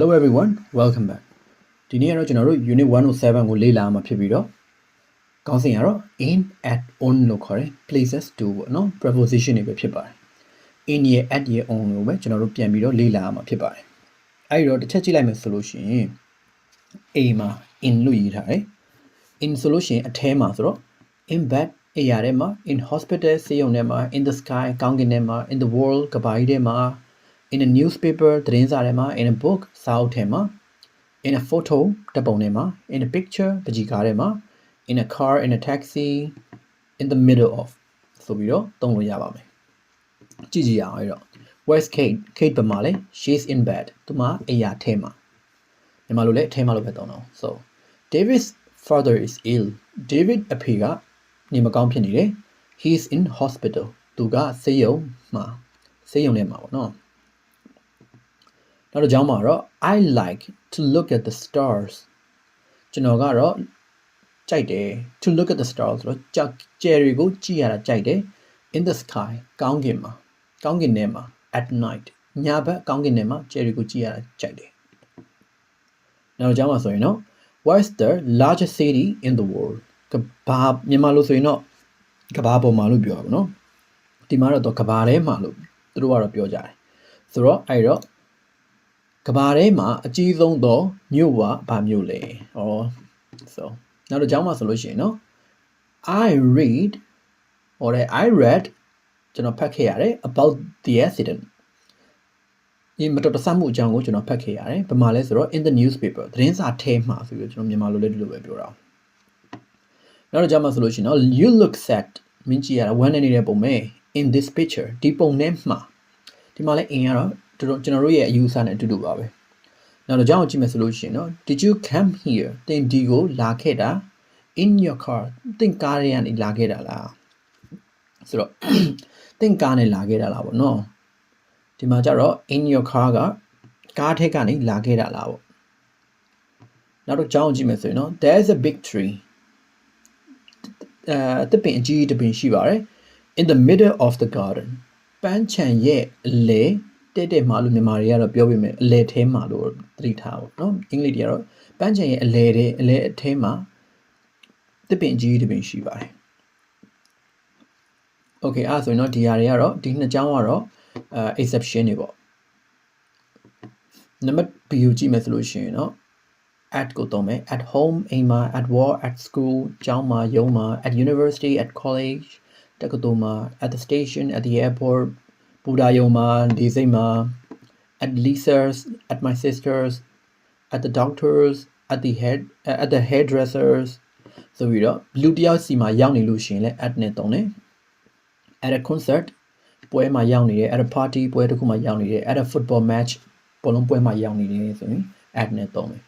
Hello everyone welcome back ဒီနေ့ကတော့ကျွန်တော်တို့ unit 107ကိုလေ့လာမှာဖြစ်ပြီးတော့ခေါင်းစဉ်ကတော့ in at on လို့ခေါ်တယ် places to ပေါ့နော် preposition တွေပဲဖြစ်ပါတယ် in ရဲ့ at ရဲ့ on ကိုပဲကျွန်တော်တို့ပြန်ပြီးတော့လေ့လာမှာဖြစ်ပါတယ်အဲဒီတော့တစ်ချက်ကြည့်လိုက်မယ်ဆိုလို့ရှိရင် A မှာ in လို့ရေးထားတယ် in ဆိုလို့ရှိရင်အထဲမှာဆိုတော့ in bed အရာထဲမှာ in hospital ဆေးရုံထဲမှာ in the sky ကောင်းကင်ထဲမှာ in the world ကမ္ဘာကြီးထဲမှာ in a newspaper သတင်းစာထဲမှာ in a book စာအုပ်ထဲမှာ in a photo တပ်ပုံထဲမှာ in a picture ပကြီးကားထဲမှာ in a car in a taxi in the middle of ဆိုပြီးတော့သုံးလို့ရပါမယ်ကြည့်ကြည့်ရအောင်အဲ့တော့ where's Kate Kate ဘယ်မှာလဲ she's in bed သူမအရာထဲမှာမြန်မာလိုလဲအထဲမှာလို့ပဲသုံးတော့ so David's father is ill David အဖေကနေမကောင်းဖြစ်နေတယ် he's in hospital သူကဆေးရုံမှာဆေးရုံထဲမှာပေါ့နော် နောက်တစ်ကြောင်းမှာတော့ I like to look at the stars ကျွန်တော်ကတော့ကြိုက်တယ် to look at the stars ဆိုတော့ကြောက်ကျယ်တွေကိုကြည့်ရတာကြိုက်တယ် in the sky ကောင်းကင်မှာကောင်းကင်ထဲမှာ at night ညဘက်ကောင်းကင်ထဲမှာကျယ်တွေကိုကြည့်ရတာကြိုက်တယ်နောက်တစ်ကြောင်းမှာဆိုရင်တော့ what is the largest city in the world ကဘာမြန်မာလိုဆိုရင်တော့ကဘာပေါ်မှာလို့ပြောတာပေါ့နော်ဒီမှာတော့ကဘာထဲမှာလို့သူတို့ကတော့ပြောကြတယ်ဆိုတော့အဲ့တော့ ကဘာထဲမှာအကြီးဆုံးသောမြို့ကဘာမြို့လဲ။ဩ so နောက်တော့ကျောင်းမှာဆိုလို့ရှိရင်နော် I read or I read ကျွန်တော်ဖတ်ခဲ့ရတယ် about the accident ဒီမတော်တဆမှုအကြောင်းကိုကျွန်တော်ဖတ်ခဲ့ရတယ်။ဘာမှလဲဆိုတော့ in the newspaper သတင်းစာထဲမှာဆိုပြီးတော့ကျွန်တော်မြန်မာလိုလည်းဒီလိုပဲပြောတာ။နောက်တော့ကျောင်းမှာဆိုလို့ရှိရင်နော် you look sad မင်းကြည့်ရတာဝမ်းနေနေတဲ့ပုံပဲ in this picture ဒီပုံထဲမှာဒီမှာလဲ in ကတော့ တို့ကျွန်တော်တို့ရဲ့အယူအဆနဲ့အတူတူပါပဲနောက်တော့ကြောင်းကြည့်မယ်ဆိုလို့ရှိရင်နော် did you come here တင်ဒီကိုလာခဲ့တာ in your car တင်ကားထဲကနေလာခဲ့တာလားဆိုတော့တင်ကားနဲ့လာခဲ့တာလားပေါ့နော်ဒီမှာကျတော့ in your car ကကားထဲကနေလာခဲ့တာလားပေါ့နောက်တော့ကြောင်းကြည့်မယ်ဆိုရင်နော် there's a big tree အဲတပင်အကြီးတပင်ရှိပါတယ် in the middle of the garden ပန်းချံရဲ့အလေ တဲ့တဲ့မှာလို့မြန်မာတွေကတော့ပြောပြမယ်အလဲထဲမှာလို့သတိထားပါเนาะအင်္ဂလိပ်တွေကတော့ပန်းချင်ရဲ့အလဲတဲ့အလဲအထဲမှာတစ်ပင်ကြီးတစ်ပင်ရှိပါတယ် Okay အဲ့ဆိုရင်တော့ဒီဟာတွေကတော့ဒီနှစ်ကြောင်းကတော့အဲ exception တွေပေါ့နံပါတ် B ကိုကြည့်မယ်ဆိုလို့ရှိရင်เนาะ at ကိုသုံးမယ် at home အိမ်မှာ at work at school ကျောင်းမှာရုံးမှာ at university at college တက္ကသိုလ်မှာ at the station at the airport ပူဒါယုံမှာဒီစိတ်မှာ at Lisa's at my sister's at the doctor's at the head at the hairdressers ဆိုပြီးတော့လူတယောက်စီမှာရောက်နေလို့ရှိရင်လည်း at နဲ့တုံးတယ် at a concert ပွဲမှာရောက်နေတယ် at a party ပွဲတစ်ခုမှာရောက်နေတယ် at a football match ဘောလုံးပွဲမှာရောက်နေတယ်ဆိုရင် at နဲ့တုံးတယ်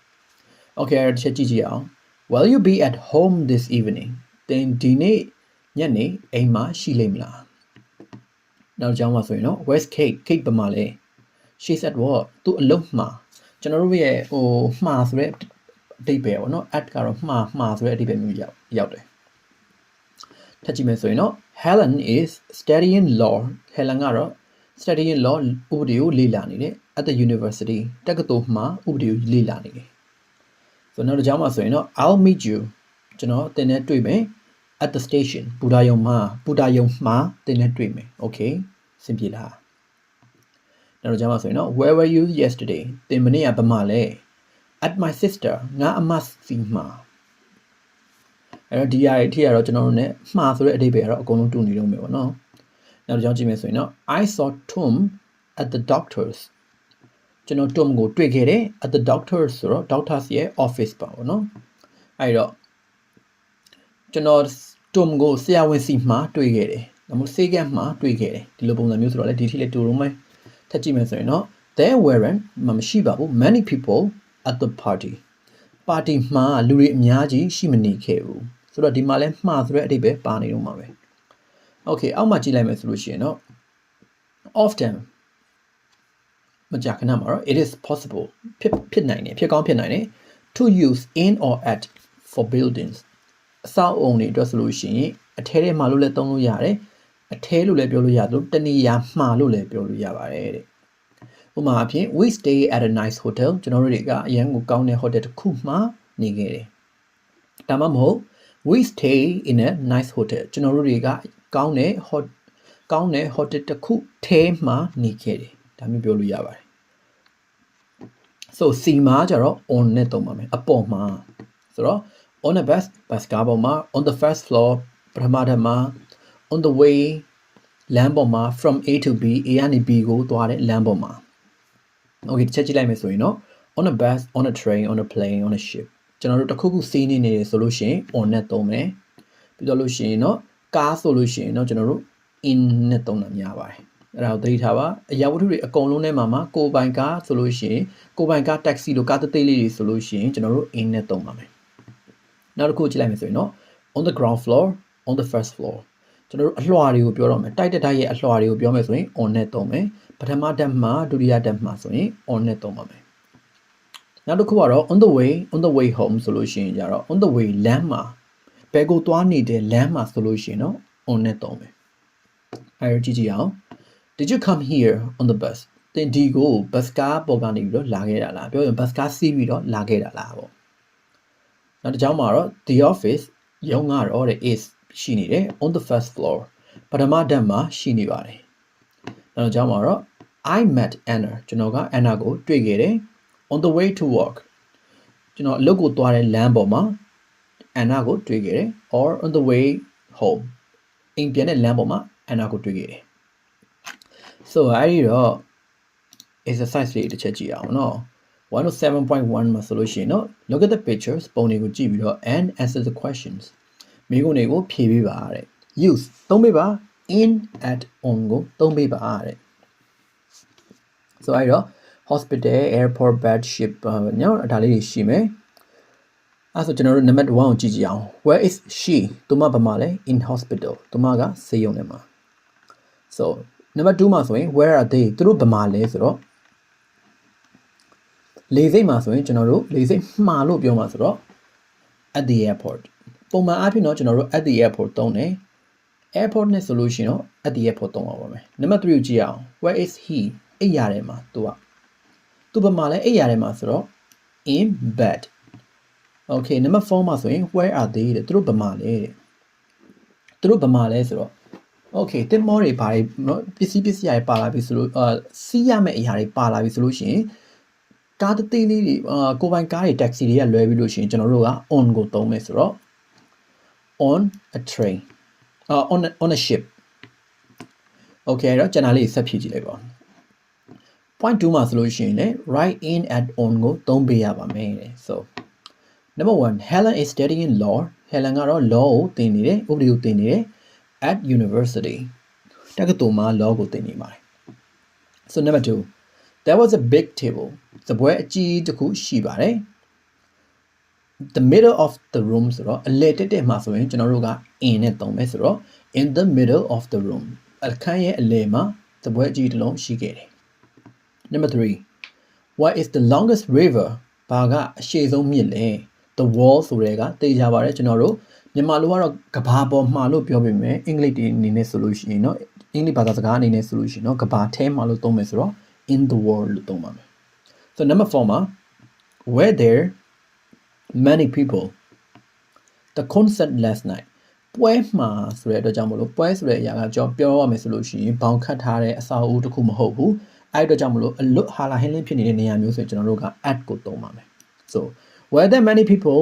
okay အဲ့ဒါတစ်ချက်ကြည့်ကြည့်အောင် will you be at home this evening တင်ဒီနေ့ညနေအိမ်မှာရှိလိမ့်မလား နောက်ကြောင်းမှာဆိုရင်တော့ West Cake Cake ပမာလဲ she's at work သူအလုပ်မှာကျွန်တော်တို့ရဲ့ဟိုမှားဆိုတဲ့အတိတ်ပဲပေါ့နော် at ကတော့မှားမှားဆိုတဲ့အတိတ်ပဲမျိုးရောက်ရောက်တယ်ထပ်ကြည့်မယ်ဆိုရင်တော့ Helen is studying law Helen ကတော့ studying law ဥပဒေကိုလေ့လာနေတယ် at the university တက္ကသိုလ်မှာဥပဒေကိုလေ့လာနေတယ်ဆိုတော့နောက်တစ်ကြောင်းမှာဆိုရင်တော့ I'll meet you ကျွန်တော်တင်နဲ့တွေ့မယ် at the station ပူဒါယုံမှာပူဒါယုံမှာတင်နဲ့တွေ့မယ် okay စင်ပြေလားနောက်တော့ကြားမှာဆိုရင်တော့ where were you yesterday တင်မနေ့ကဘမလဲ at my sister ငါအမစီမှာအဲ့တော့ဒီရရဲ့အထက်ကတော့ကျွန်တော်တို့ ਨੇ မှားဆိုတဲ့အဓိပ္ပာယ်ကတော့အကုန်လုံးတူနေတော့မယ်ပေါ့နော်နောက်တစ်ကြောင်းကြည့်မယ်ဆိုရင်တော့ I saw Tom at the doctor's ကျွန်တော် Tom ကိုတွေ့ခဲ့တယ် at the doctor's ဆိုတော့ doctor's ရဲ့ office ပါပေါ့နော်အဲ့တော့ကျွန်တော် Tom ကိုဆရာဝန်စီမှာတွေ့ခဲ့တယ် ဒါမှမဟုတ်ဆေးကမ်းမှာတွေ့ခဲ့တယ်ဒီလိုပုံစံမျိုးဆိုတော့လေဒီထိလေတူတော့မယ်ထပ်ကြည့်မယ်ဆိုရင်တော့ there weren't မမရှိပါဘူး many people at the party ပါတီမှာလူတွေအများကြီးရှိမနေခဲ့ဘူးဆိုတော့ဒီမှာလဲမှားဆိုတဲ့အဓိပ္ပာယ်ပါနေတော့မှာပဲ okay အောက်မှာကြည့်လိုက်မယ်ဆိုလို့ရှိရင်တော့ often မကြာခဏမှာတော့ it is possible ဖြစ်ဖြစ်နိုင်တယ်ဖြစ်ကောင်းဖြစ်နိုင်တယ် to use in or at for buildings အဆောက်အုံတွေအတွက်ဆိုလို့ရှိရင်အထဲထဲမှာလို့လည်းသုံးလို့ရတယ် အထဲလို့လည်းပြောလို့ရသလိုတနေရာမှာလို့လည်းပြောလို့ရပါတယ်တဲ့ဥပမာအဖြစ် we stay at a nice hotel ကျွန်တော်တို့တွေကအရန်ကိုကောင်းတဲ့ hotel တစ်ခုမှာနေခဲ့တယ်ဒါမှမဟုတ် we stay in a nice hotel ကျွန်တော်တို့တွေကကောင်းတဲ့ hot ကောင်းတဲ့ hotel တစ်ခုထဲမှာနေခဲ့တယ်ဒါမျိုးပြောလို့ရပါတယ် so C မှာကျတော့ on နဲ့တုံးပါမယ်အပေါ်မှာဆိုတော့ on the bus bus ကားပေါ်မှာ on the first floor ပထမထပ်မှာ on the way လမ်းပေါ်မှာ from A to B A ကနေ B ကိုသွားတဲ့လမ်းပေါ်မှာ okay တစ်ချက်ကြည့်လိုက်မယ်ဆိုရင်တော့ on a bus on a train on a plane on a ship ကျွန်တော်တို့တစ်ခုခုစီးနေနေတယ်ဆိုလို့ရှိရင် on နဲ့သုံးမယ်ပြီးတော့လို့ရှိရင်တော့ကားဆိုလို့ရှိရင်တော့ကျွန်တော်တို့ in နဲ့သုံးတာများပါတယ်အဲ့ဒါကိုသတိထားပါအရာဝတ္ထုတွေအကုန်လုံးထဲမှာမှာကိုယ်ပိုင်ကားဆိုလို့ရှိရင်ကိုယ်ပိုင်ကား taxi လို့ကားသေးသေးလေးတွေဆိုလို့ရှိရင်ကျွန်တော်တို့ in နဲ့သုံးပါမယ်နောက်တစ်ခုကြည့်လိုက်မယ်ဆိုရင်တော့ on the ground floor on the first floor ကျွန်တော်တို့အလွှာတွေကိုပြောတော့မယ်တိုက်တဲ့တိုက်ရဲ့အလွှာတွေကိုပြောမယ်ဆိုရင် on နဲ့သုံးမယ်ပထမတက်မှာဒုတိယတက်မှာဆိုရင် on နဲ့သုံးပါမယ်နောက်တစ်ခုကတော့ on the way on the way home ဆိုလို့ရှိရင်ကြတော့ on the way လမ်းမှာဘယ်ကိုသွားနေတဲ့လမ်းမှာဆိုလို့ရှိရင်တော့ on နဲ့သုံးမယ်အဲရကြည့်ကြည့်အောင် Did you come here on the bus တင်ဒီကို bus ကားပေါ်ကနေပြီးတော့လာခဲ့တာလားပြောရင် bus ကားစီးပြီးတော့လာခဲ့တာလားပေါ့နောက်တစ်ကြောင်းမှာတော့ the office ရုံးကတော့တဲ့ is ရှိနေတယ် on the first floor ပထမတက်မှာရှိနေပါတယ်နောက်တစ်ကြောင်းမှာတော့ I met Anna ကျွန်တော်က Anna ကိုတွေ့ခဲ့တယ် on the way to work ကျွန်တော်အလုပ်ကိုသွားတဲ့လမ်းပေါ်မှာ Anna ကိုတွေ့ခဲ့တယ် or on the way home အိမ်ပြန်တဲ့လမ်းပေါ်မှာ Anna ကိုတွေ့ခဲ့တယ် so အဲ့ဒီတော့ exercise လေးတစ်ချက်ကြည့်အောင်နော်107.1မှာဆိုလို့ရှိရင်နော် look at the pictures ပုံတွေကိုကြည့်ပြီးတော့ and answer the questions မိကုန်းတွေကိုဖြေပေးပါတဲ့ use သုံးပေးပါ in at on ကိုသုံးပေးပါတဲ့ so အဲ့တော့ hospital airport bed ship ညောဒါလေးတွေရှိမယ်အဲ့ဆိုကျွန်တော်တို့ number 1ကိုကြည့်ကြည့်အောင် where is she သူမဘာမှလဲ in hospital သူမကဆေးရုံထဲမှာ so number 2မှာဆိုရင် where are they သူတို့ဘာမှလဲဆိုတော့လေစိတ်မှာဆိုရင်ကျွန်တော်တို့လေစိတ်မှားလို့ပြောမှာဆိုတော့ at the airport ပုံမှန်အားဖြင့်တော့ကျွန်တော်တို့ at the airport သုံးတယ် airport နဲ့ဆိုလို့ရှိရင်တော့ at the airport သုံးပါပါမယ်နံပါတ်3ကိုကြည့်အောင် where is he အိပ်ရတယ်မှာသူကသူဘာမှလဲအိပ်ရတယ်မှာဆိုတော့ in bed okay နံပါတ်4မှာဆိုရင် where are they တဲ့သူတို့ဘာမှလဲတဲ့သူတို့ဘာမှလဲဆိုတော့ okay တင်မောတွေဘာတွေเนาะပစ္စည်းပစ္စည်းတွေပါလာပြီဆိုလို့အာစီးရမယ့်အရာတွေပါလာပြီဆိုလို့ရှိရင်ကားတသေးလေးတွေအာကိုပိုင်ကားတွေ taxi တွေကလွဲပြီးလို့ရှိရင်ကျွန်တော်တို့က on ကိုသုံးမယ်ဆိုတော့ on a train uh, on a, on a ship okay အဲ့တော့ကျွန်တော်လေးဆက်ဖြည့်ကြည့်လိုက်ပါ point 2မှာဆိုလို့ရှိရင်လည်း write in at on ကိုသုံးပေးရပါမယ်တဲ့ so number 1 Helen is studying law Helen ကတော့ law ကိုသင်နေတယ်ဥပဒေကိုသင်နေတယ် at university တက္ကသိုလ်မှာ law ကိုသင်နေပါတယ် so number 2 there was a big table စပွဲအကြီးတစ်ခုရှိပါတယ် the middle of the room ဆိုတော့အလယ်တက်တက်မှာဆိုရင်ကျွန်တော်တို့က in နဲ့သုံးမယ်ဆိုတော့ in the middle of the room အခန်းရဲ့အလယ်မှာသပွဲအကြီးတစ်လုံးရှိခဲ့တယ် number 3 what is the longest river ဘာကအရှည်ဆုံးမြစ်လဲ the wall ဆိုတဲ့ကသိကြပါတယ်ကျွန်တော်တို့မြန်မာလိုကတော့ကဘာပေါ်မှာလို့ပြောပေမဲ့အင်္ဂလိပ်အနေနဲ့ဆိုလို့ရှိရင်တော့အင်္ဂလိပ်ဘာသာစကားအနေနဲ့ဆိုလို့ရှိရင်တော့ကဘာထဲမှာလို့သုံးမယ်ဆိုတော့ in the world လို့သုံးပါမယ် so number 4မှာ where there many people the concert last night ပွဲမှာဆိုတဲ့အတွက်ကြောင့်မလို့ပွဲဆိုတဲ့အရာကကျွန်တော်ပြောရမယ်ဆိုလို့ရှိရင်ဘောင်ခတ်ထားတဲ့အစာအုပ်တစ်ခုမဟုတ်ဘူးအဲ့အတွက်ကြောင့်မလို့အလွတ်ဟာလာဟင်းလင်းဖြစ်နေတဲ့နေရာမျိုးဆိုရင်ကျွန်တော်တို့က at ကိုသုံးပါမယ် so were there many people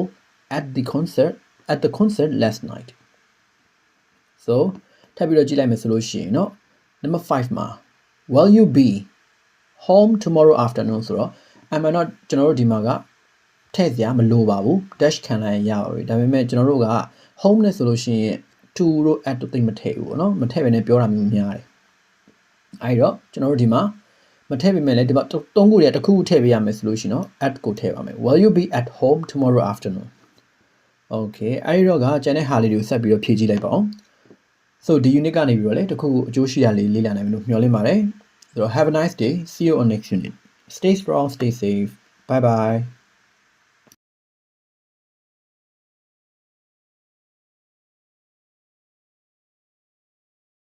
at the concert at the concert last night so ထပ်ပြီးတော့ကြည့်လိုက်မယ်ဆိုလို့ရှိရင်เนาะ number 5မှာ will you be home tomorrow afternoon ဆိုတော့ I'm not ကျွန်တော်တို့ဒီမှာက ထည့်စရာမလိုပါဘူး dash ခံလိုက်ရပါပြီဒါပေမဲ့ကျွန်တော်တို့က home နဲ့ဆိုလို့ရှိရင် to တို့ at တို့သိမထည့်ဘူးပေါ့နော်မထည့်ဘဲနဲ့ပြောတာမျိုးများတယ်အဲဒီတော့ကျွန်တော်တို့ဒီမှာမထည့်ပေမဲ့လည်းဒီမှာသုံးခုတည်းတစ်ခုခုထည့်ပေးရမယ်ဆိုလို့ရှိရင်တော့ at ကိုထည့်ပါမယ် will you be at home tomorrow afternoon okay အဲဒီတော့ကကျန်တဲ့ဟာလေးတွေကိုဆက်ပြီးတော့ဖြည့်ကြည့်လိုက်ပါအောင် so ဒီ unit ကနေပြီးတော့လေတစ်ခုခုအကျိုးရှိရလေးလေ့လာနိုင်မယ်လို့မျှော်လင့်ပါတယ်ဆိုတော့ have a nice day see you on next unit stay strong stay safe bye bye